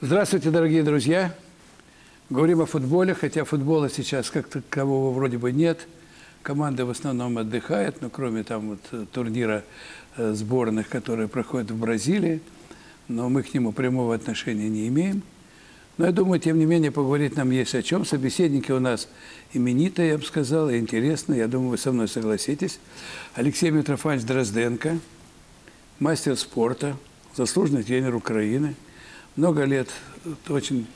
Здравствуйте, дорогие друзья. Говорим о футболе, хотя футбола сейчас как такового вроде бы нет. Команды в основном отдыхают, но кроме там вот э, турнира э, сборных, которые проходят в Бразилии, но мы к нему прямого отношения не имеем. Но я думаю, тем не менее, поговорить нам есть о чем. Собеседники у нас именитые, я бы сказал, и интересные. Я думаю, вы со мной согласитесь. Алексей Митрофанович Дрозденко, мастер спорта, заслуженный тренер Украины. Много лет очень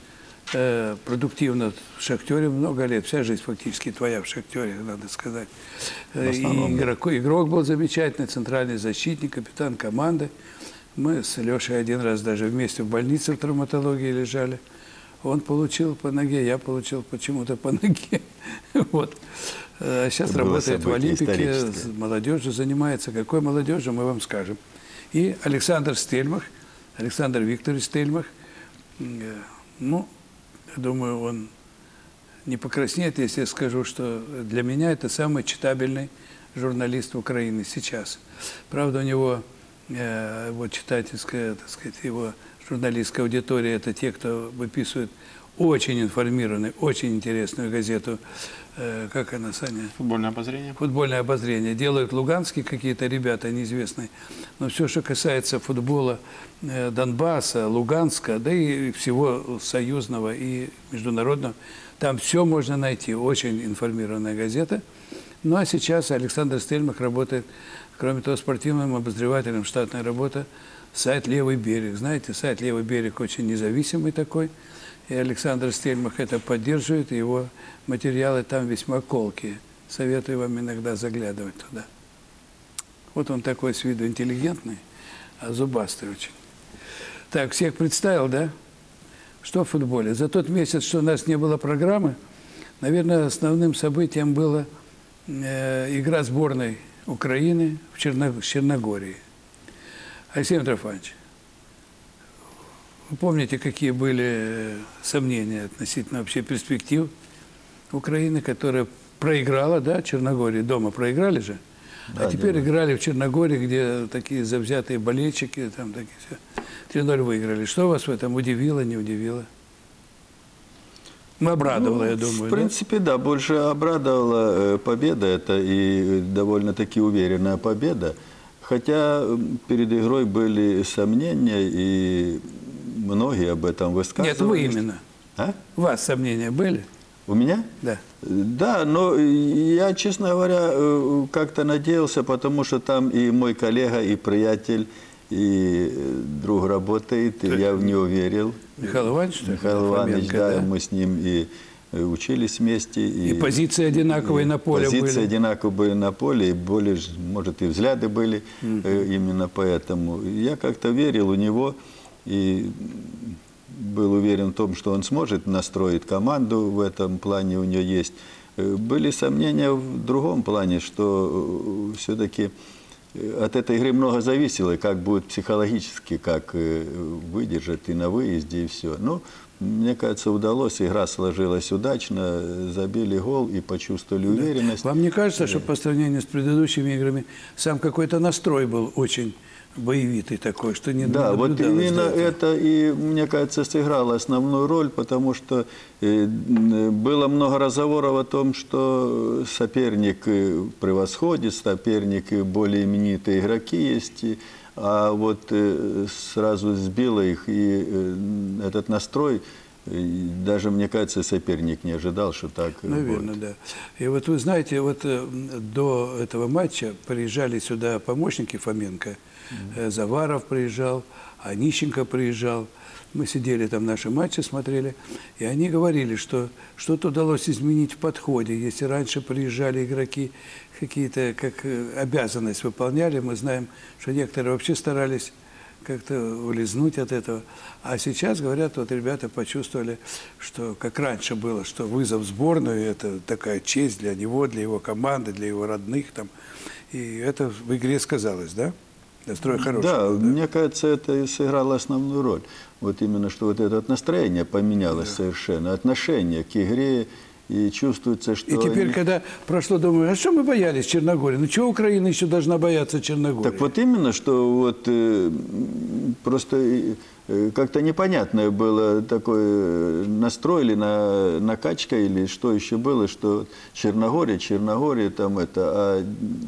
э, продуктивно в «Шахтере», много лет, вся жизнь фактически твоя в «Шахтере», надо сказать. Э, И игрок, игрок был замечательный, центральный защитник, капитан команды. Мы с Лешей один раз даже вместе в больнице в травматологии лежали. Он получил по ноге, я получил почему-то по ноге. Вот. А сейчас Это работает в Олимпике, молодежью занимается. Какой молодежью, мы вам скажем. И Александр Стельмах, Александр Викторович Стельмах, э, ну, думаю, он не покраснеет, если я скажу, что для меня это самый читабельный журналист Украины сейчас. Правда, у него э, вот читательская, так сказать, его журналистская аудитория, это те, кто выписывает очень информированную, очень интересную газету, э, как она, Саня? Футбольное обозрение. футбольное обозрение. Делают луганские какие-то ребята неизвестные. Но все, что касается футбола э, Донбасса, Луганска, да и всего союзного и международного, там все можно найти. Очень информированная газета. Ну а сейчас Александр Стельмах работает, кроме того, спортивным обозревателем, штатная работа, сайт «Левый берег». Знаете, сайт «Левый берег» очень независимый такой. И Александр Стельмах это поддерживает, его материалы там весьма колкие. Советую вам иногда заглядывать туда. Вот он такой с виду интеллигентный, а зубастый очень. Так, всех представил, да? Что в футболе? За тот месяц, что у нас не было программы, наверное, основным событием была э, игра сборной Украины в Черно- с Черногорией. Алексей Митрофанович, вы помните, какие были э, сомнения относительно вообще перспектив Украины, которая проиграла, да, Черногории, дома проиграли же, а теперь играли в Черногории, где такие завзятые болельщики, там такие все. 3-0 выиграли. Что вас в этом удивило, не удивило? Ну, обрадовало, я думаю. В да? принципе, да, больше обрадовала э, победа. Это и довольно-таки уверенная победа. Хотя перед игрой были сомнения, и многие об этом высказывали. Нет, вы именно. А? У вас сомнения были? У меня? Да. Да, но я, честно говоря, э, как-то надеялся, потому что там и мой коллега, и приятель, и э, друг работает, и я в него верил. Михаил Иванович? Михаил Иванович, да, да? мы с ним и э, учились вместе. И позиции одинаковые на поле позиции были. одинаковые были на поле, и более, может, и взгляды были э, именно поэтому. Я как-то верил у него и был уверен в том, что он сможет настроить команду в этом плане, у него есть. Э, Были сомнения в другом плане, что все-таки от этой игры много зависело, как будет психологически, как э, выдержать и на выезде, и все. Ну, мне кажется, удалось, игра сложилась удачно, э, забили гол и почувствовали уверенность. Вам не кажется, что по сравнению с предыдущими играми сам какой-то настрой был очень боевитый такой, что не Да, вот именно это и, мне кажется, сыграло основную роль, потому что э, было много разговоров о том, что соперник превосходит, соперник более именитые игроки есть, а вот э, сразу сбило их, и э, этот настрой, даже, мне кажется, соперник не ожидал, что так Наверное, будет. да. И вот вы знаете, вот до этого матча приезжали сюда помощники Фоменко. Э, Заваров приезжал, Онищенко приезжал. Мы сидели там наши матчи, смотрели, и они говорили, что что-то удалось изменить в подходе. Если раньше приезжали игроки, какие-то как э, обязанность выполняли, мы знаем, что некоторые вообще старались как-то улизнуть от этого. А сейчас, говорят, вот ребята почувствовали, что как раньше было, что вызов в сборную – это такая честь для него, для его команды, для его родных. Там. И это в игре сказалось, да? Настрой хороший. Да, был, мне кажется, это и сыграло основную роль. Вот именно, что вот это настроение поменялось совершенно, отношение к игре, и чувствуется, что... И теперь, они- когда прошло, думаю, а что мы боялись Черногории? Ну, чего Украина еще должна бояться Черногории? Так вот именно, что вот э, просто как-то непонятное было такое, э, настроили на накачка или что еще было, что Черногория, Черногория там это, а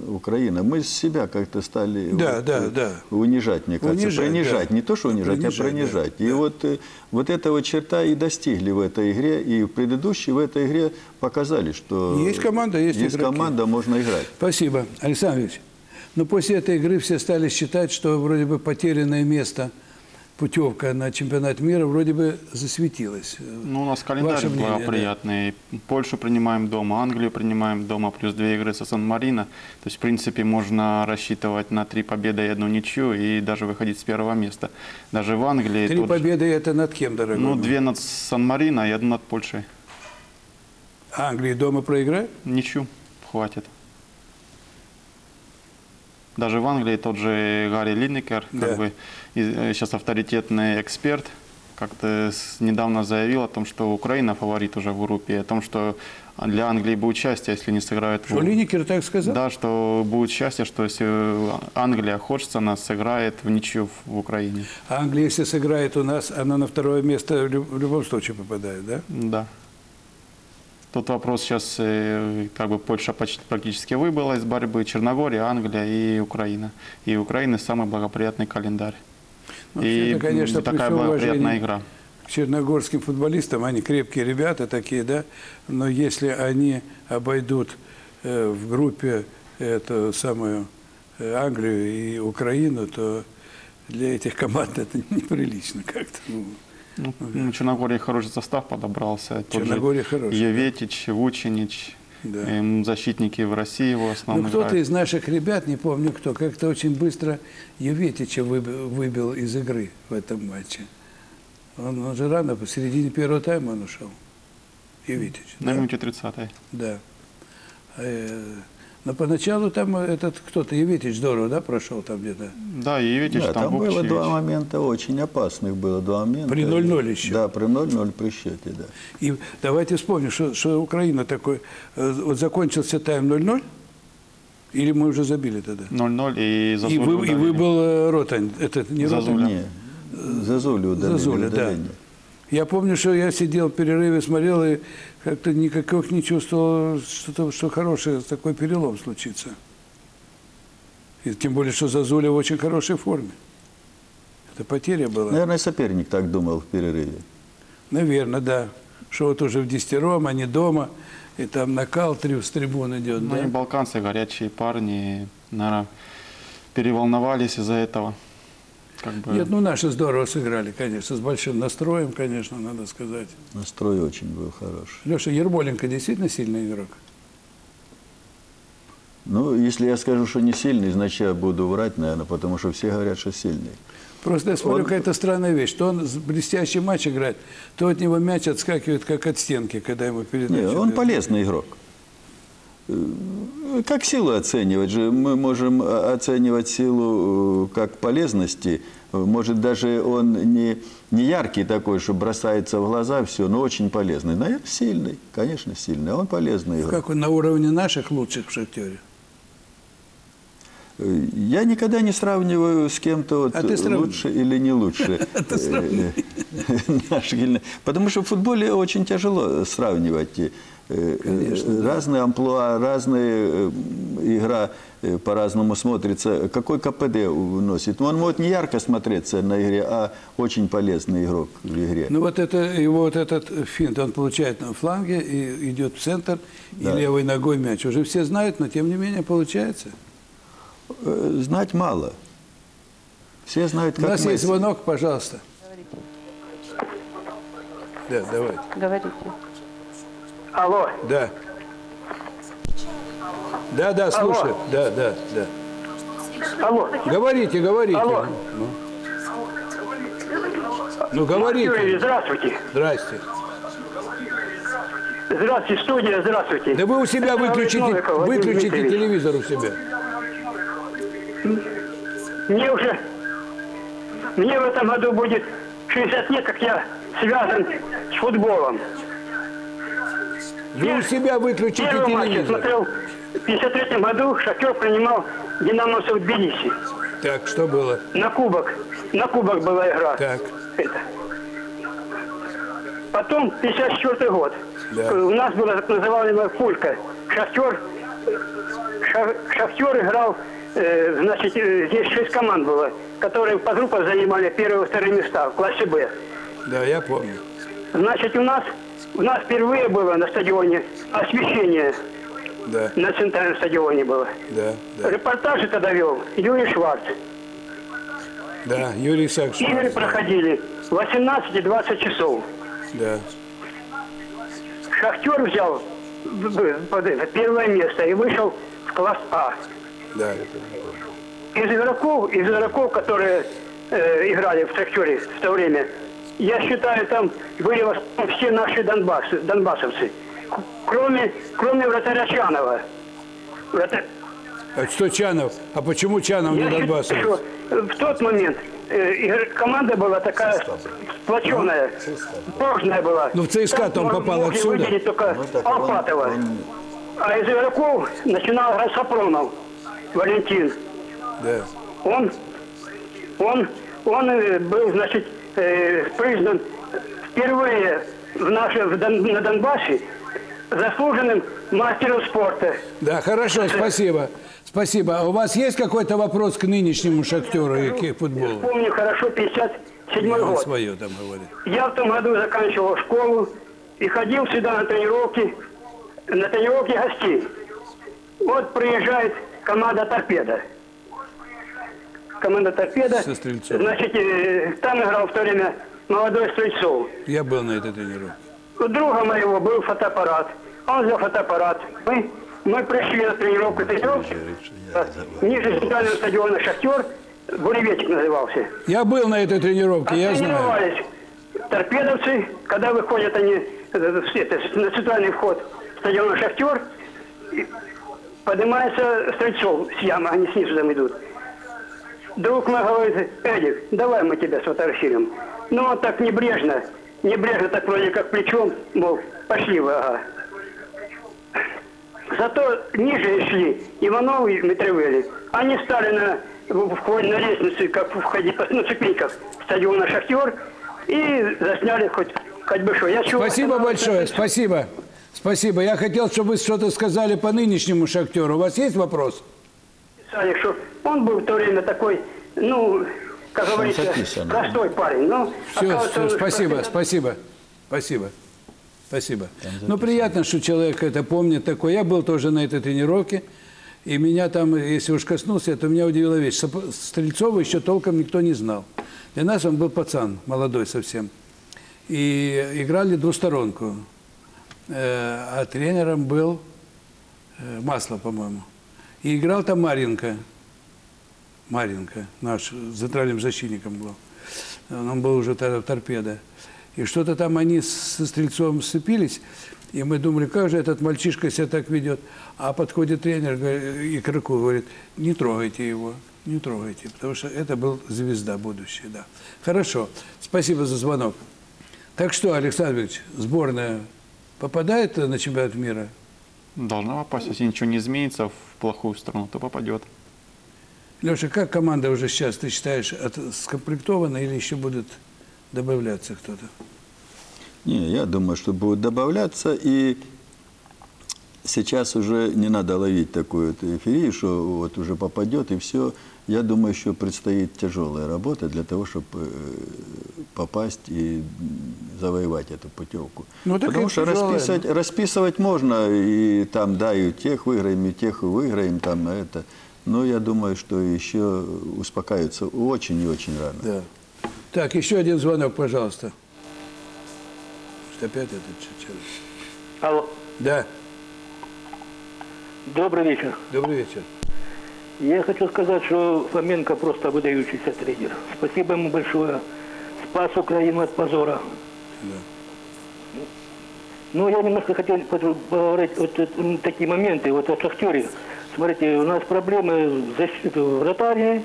Украина. Мы себя как-то стали Да, вот, да, э, да. унижать, мне кажется, Унижать, принижать. да. Не то, что унижать, Принижать, а да, принижать. И да. вот, э, вот этого черта и достигли в этой игре, и в предыдущей в этой игре показали, что Есть команда, есть есть игроки. команда, можно играть. Спасибо, Александр Ильич. Но после этой игры все стали считать, что вроде бы потерянное место, путевка на чемпионат мира вроде бы засветилась. Ну, у нас календарь мнение, да. благоприятный. Польшу принимаем дома, Англию принимаем дома, плюс две игры со Сан-Марино. То есть, в принципе, можно рассчитывать на три победы и одну ничью и даже выходить с первого места. Даже в Англии... Три победы это над кем, дорогой? Ну, две над Сан-Марино и одну над Польшей. Англии дома проиграет? Ничью хватит. Даже в Англии тот же Гарри Линнекер, Да. как бы сейчас авторитетный эксперт, как-то недавно заявил о том, что Украина фаворит уже в группе, о том, что для Англии будет счастье, если не сыграют. Что Линникер так сказал? Да, что будет счастье, что если Англия хочется, нас сыграет в ничью в- Украине. А Англия, если сыграет у нас, она на второе место в любом случае попадает, да? Да. Тут вопрос сейчас, э, как бы Польша почти практически выбыла из борьбы, Черногория, Англия и Украина. И Украины самый благоприятный календарь. Вообще, и это, конечно, такая благоприятная игра. к черногорским футболистам, они крепкие ребята такие, да, но если они обойдут э, в группе эту самую э, Англию и Украину, то для этих команд это неприлично как-то. Ну. Ну, ну, Черногория хороший состав подобрался. Черногория хорошая, Еветич, Вучинич, Да. защитники в России в Ну, основном кто-то играют. из наших ребят, не помню кто, как-то очень быстро Юветича выбил, выбил из игры в этом матче. Он, он же рано, посередине первого тайма он ушел. Юветич. На да? минуте 30-й. Да. Э, Но поначалу там этот кто-то, Еветич, здорово, да, прошел там где-то? Да, и Еветич, Да, там, там было Вукчевич. два момента очень опасных, было два момента. При 0:0 еще. Да, при 0-0 при счете, да. И давайте вспомним, что, что Украина такой, э, вот закончился тайм 0-0, или мы уже забили тогда? 0-0 и И, Зазулю вы, и удалили. выбыл э, Ротань, это не Ротань, Зазуля. Не, Зазулю удалили Зазуля, да. удаление. Я помню, что я сидел в перерыве, смотрел и как-то никаких не чувствовал, что, что хорошее, такой перелом случится. И тем более, что Зазуля в очень хорошей форме. Это потеря была. Наверное, соперник так думал в перерыве. Наверное, да. Что вот уже в десятером, а не дома, и там накал трю- с трибун идет, Ну, и да? балканцы, горячие парни, наверное, переволновались из-за этого. Как бы, Нет, ну наши здорово сыграли, конечно, с большим настроем, конечно, надо сказать. Настрой очень был хороший. Леша Ермоленко действительно сильный игрок? Ну, если я скажу, что не сильный, значит, я буду врать, наверное, потому что все говорят, что сильный. Просто я смотрю, Он- какая-то странная вещь. То он с- блестящий матч играет, то от него мяч отскакивает, как от стенки, когда ему Не, передача. он дают. полезный игрок. Как силу оценивать же? Мы можем э, оценивать силу э, как полезности. Может, даже он не, не яркий такой, что бросается в глаза, все, но очень полезный. Наверное, сильный, конечно, сильный. Он полезный игрок. Как он на уровне наших лучших в «Шахтере». Э, Я никогда не сравниваю с кем-то вот А лучше или не лучше. Гильный. Потому что в футболе очень тяжело сравнивать. Э, Разные амплуа, разная э, игра э, по-разному смотрится. Какой КПД вносит? Он может не ярко смотреться на игре, а очень полезный игрок в игре. Ну вот это его вот этот финт, он получает на фланге и идет в центр, и Да. левой ногой мяч. Уже все знают, но тем не менее получается. Э, Знать мало. Все знают, У как нас есть Месси. звонок, пожалуйста. Да, давайте. Говорите. Алло, Да. Да, да, слушаю. Да, да, да. алло. Говорите, говорите. Алло. Ну, ну говорите. Юрий, здравствуйте. Здрасте. Здравствуйте, студия, здравствуйте. Да вы у себя Это выключите, Новиков выключите Дмитриевич. телевизор у себя. Мне уже, мне в этом году будет 60 лет, как я связан с футболом. Вы у себя выключите Первый матч я телевизор. смотрел в 53 году, Шахтер принимал Динамовцев в Тбилиси. Так, что было? На кубок, на кубок была игра. Так. это. Потом 54 год. Да. У нас была так называемая пулька. Шахтер, Ша- Шахтер играл, э, значит, э, здесь шесть команд было, которые по группам занимали первые и вторые места в классе Б. Да, я помню. Значит, у нас, у нас впервые было на стадионе освещение Да, на центральном стадионе было. да, да. Репортажи тогда вел Юрий Шварц. Да, Юрий Исаакович. Игры проходили 18 и 20 часов. Да, Шахтер взял это, первое место и вышел в класс А. да. Из игроков, из игроков, которые э, играли в Шахтере в то время, я считаю, там были в основном все наши донбассы, донбассовцы. Кроме, кроме вратаря Чанова. Вратарь- А что Чанов? А почему Чанов не Я считаю, Донбассовец? что э, в тот момент э, команда была такая сплоченная, прочная была. Ну, в ЦСКА он мог- попал отсюда. только Ну, так он- Алпатова. он- А из игроков начинал Сапронов, Валентин. Да. Он, он, он э, был, значит, э, признан впервые в нашем, в Дон- на Донбассе заслуженным мастером спорта. Да, хорошо, спасибо. Спасибо. А у вас есть какой-то вопрос к нынешнему шахтеру и к футболу? Помню хорошо 57 Он год. свое там говорит. Я в том году заканчивал школу и ходил сюда на тренировки, на тренировки гостей. Вот приезжает команда «Торпеда». Команда «Торпеда». Со Стрельцовым. Значит, э, там играл в то время молодой Стрельцов. Я был на этой тренировке. У друга моего был фотоаппарат. Он взял фотоаппарат. Мы, мы пришли на тренировку. Тренировки ниже центрального стадиона «Шахтер». Буревечик назывался. Я был на этой тренировке, я знаю. Торпедовцы, когда выходят они э, в- это, на центральный вход стадиона «Шахтер», поднимается Стрельцов с ямы, они снизу там идут. Друг мой говорит, Эдик, давай мы тебя сфотографируем. Ну, он так небрежно, небрежно так вроде как плечом, мол, пошли вы, ага. Зато ниже шли Иванов и Митревели. Они стали на, входе на лестнице, как входить на ступеньках стадиона «Шахтер», и засняли хоть, хоть бы что. Я чего Спасибо большое, спасибо. Спасибо. Я хотел, чтобы вы что-то сказали по нынешнему шахтеру. У вас есть вопрос? Писали, что он был в то время такой, ну, как говорится, записан. простой парень. Ну, Все, он спасибо, профессор. спасибо, спасибо, спасибо. Ну, приятно, что человек это помнит такой. Я был тоже на этой тренировке, и меня там, если уж коснулся, это меня удивила вещь. Стрельцова еще толком никто не знал. Для нас он был пацан, молодой совсем. И играли двусторонку. Э, А тренером был э, Масло, по-моему. И играл там Маренко. Маренко, наш центральным защитником был. Он был уже тогда в торпедо. И что-то там они со Стрельцовым сцепились, и мы думали, как же этот мальчишка себя так ведет. А подходит тренер говорит, игроку, говорит, не трогайте его, не трогайте, потому что это был звезда будущая, да. Хорошо, спасибо за звонок. Так что, Александр Ильич, сборная попадает на чемпионат мира? Должна попасть, если ничего не изменится в плохую сторону, то попадет. Леша, как команда уже сейчас, ты считаешь, от- скомплектована или еще будет добавляться кто-то? Не, я думаю, что будет добавляться, и сейчас уже не надо ловить такую эйфорию, что вот уже попадет и все. Я думаю, еще предстоит тяжелая работа для того, чтобы попасть и завоевать эту путевку. Ну, так Потому что тяжелая, расписывать, расписывать можно, и там, да, и тех выиграем, и тех выиграем, там, это. Но я думаю, что еще успокаиваться очень и очень рано. Да. Так, еще один звонок, пожалуйста. Что опять этот человек? Алло, Да, добрый вечер. добрый вечер. Я хочу сказать, что Фоменко просто выдающийся тренер. Спасибо ему большое. Спас Украину от позора. Ну, я немножко хотел поговорить вот м, такие моменты, вот о Шахтере. Смотрите, у нас проблемы с защитой вратарей,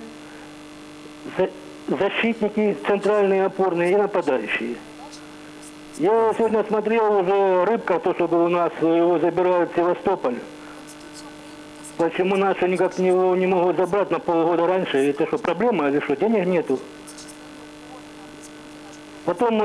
за- защитники, центральные опорные и нападающие. Я сегодня смотрел уже Рыбка, то, что был у нас, его забирают в Севастополь. Почему наши никак не, не могут забрать на полгода раньше? Это что, проблема или что? Денег нету. Потом